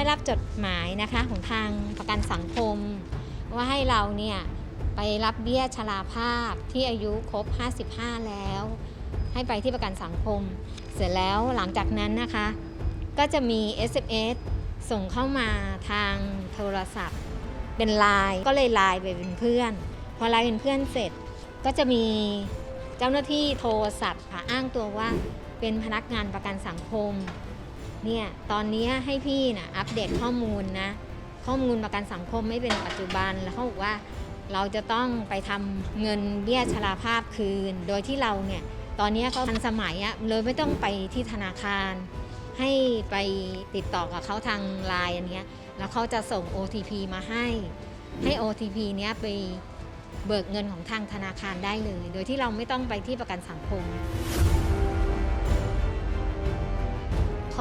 ได้รับจดหมายนะคะของทางประกันสังคม ว่าให้เราเนี่ยไปรับเบี้ยชราภาพที่อายุครบ 55 แล้ว ให้ไปที่ประกันสังคม เสร็จแล้วหลังจากนั้นนะคะ ก็จะมี SMS ส่งเข้ามาทางโทรศัพท์ เป็นไลน์ก็เลยไลน์ไปเป็นเพื่อน พอไลน์เป็นเพื่อนเสร็จก็จะมีเจ้าหน้าที่โทรศัพท์ค่ะอ้างตัวว่าเป็นพนักงานประกันสังคม เนี่ยตอนนี้ให้พี่นะอัปเดตข้อมูลนะ ข้อมูลประกันสังคมไม่เป็นปัจจุบันแล้วเขาบอกว่าเราจะต้องไปทำเงินเบี้ยชราภาพคืน โดยที่เราเนี่ยตอนนี้เขาทันสมัยอะเลยไม่ต้องไปที่ธนาคาร ให้ไปติดต่อกับเขาทางไลน์อันเนี้ยแล้วเขาจะส่ง OTP มาให้ ให้ OTP เนี้ยไปเบิกเงินของทางธนาคารได้เลย โดยที่เราไม่ต้องไปที่ประกันสังคม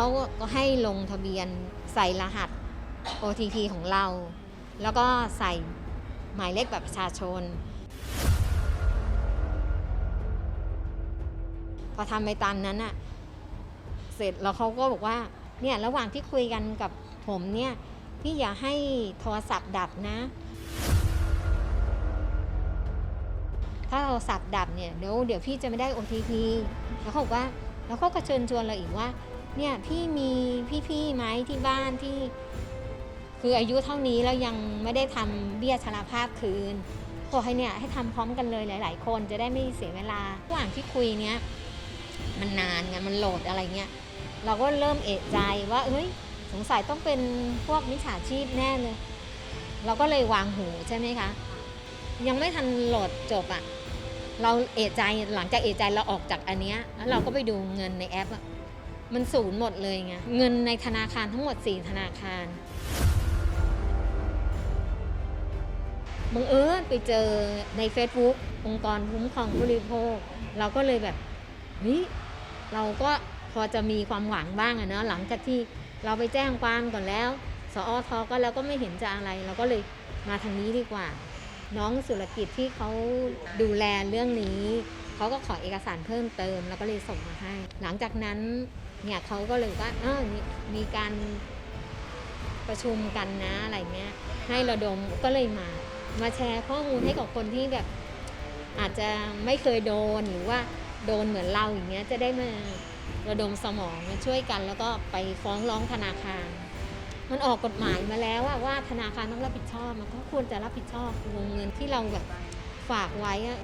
เขาก็ให้ลงทะเบียนใส่รหัส OTP ของเรา แล้วก็ใส่หมายเลขแบบประชาชน พอทำไปตามนั้นอะเสร็จแล้วเขาก็บอกว่าเนี่ยระหว่างที่คุยกันกับผมเนี่ยพี่อย่าให้โทรศัพท์ดับนะ ถ้าโทรศัพท์ดับเนี่ยเดี๋ยวเดี๋ยวพี่จะไม่ได้ OTP แล้วเขาบอกว่าแล้วเขาก็เชิญชวนเราอีกว่า เนี่ยพี่มีพี่ๆไหมที่บ้านที่ คืออายุเท่านี้แล้วยังไม่ได้ทำเบี้ยชราภาพคืนบอกให้เนี่ยให้ทำพร้อมกันเลยหลาย ๆ คนจะได้ไม่เสียเวลาระหว่างที่คุยเนี้ยมันนานไงมันโหลดอะไรเงี้ยเราก็เริ่มเอะใจว่าเอ้ยสงสัยต้องเป็นพวกมิจฉาชีพแน่เลย เราก็เลยวางหูใช่ไหมคะ ยังไม่ทันโหลดจบอะ่ะ เราเอะใจหลังจากเอะใจเราออกจากอันเนี้ยแล้วเราก็ไปดูเงินในแอปอะ มันศูนย์หมดเลยไงเงินในธนาคารทั้งหมด 4 ธนาคารบังเอิญไปเจอใน Facebook องค์กรคุ้มครองผู้บริโภค เราก็เลยแบบเฮ้ยเราก็พอจะมีความหวังบ้างอะเนาะหลังจากที่เราไปแจ้งความก่อนแล้ว สอทก็แล้วก็ไม่เห็นจะอะไร เราก็เลยมาทางนี้ดีกว่า น้องสุรกิจที่เขาดูแลเรื่องนี้ เขาก็ขอเอกสารเพิ่มเติม แล้วก็เลยส่งมาให้ หลังจากนั้นเนี่ยเขาก็เลยว่าเออมีมีการประชุมกันนะอะไรเงี้ย ให้ระดมก็เลยมา มาแชร์ข้อมูลให้กับคนที่แบบอาจจะไม่เคยโดนหรือว่าโดนเหมือนเราอย่างเงี้ยจะได้มาระดมสมองมาช่วยกันแล้วก็ไปฟ้องร้องธนาคาร มันออกกฎหมายมาแล้วว่าว่าธนาคารต้องรับผิดชอบมันก็ควรจะรับผิดชอบวงเงินที่เราแบบฝากไว้อะ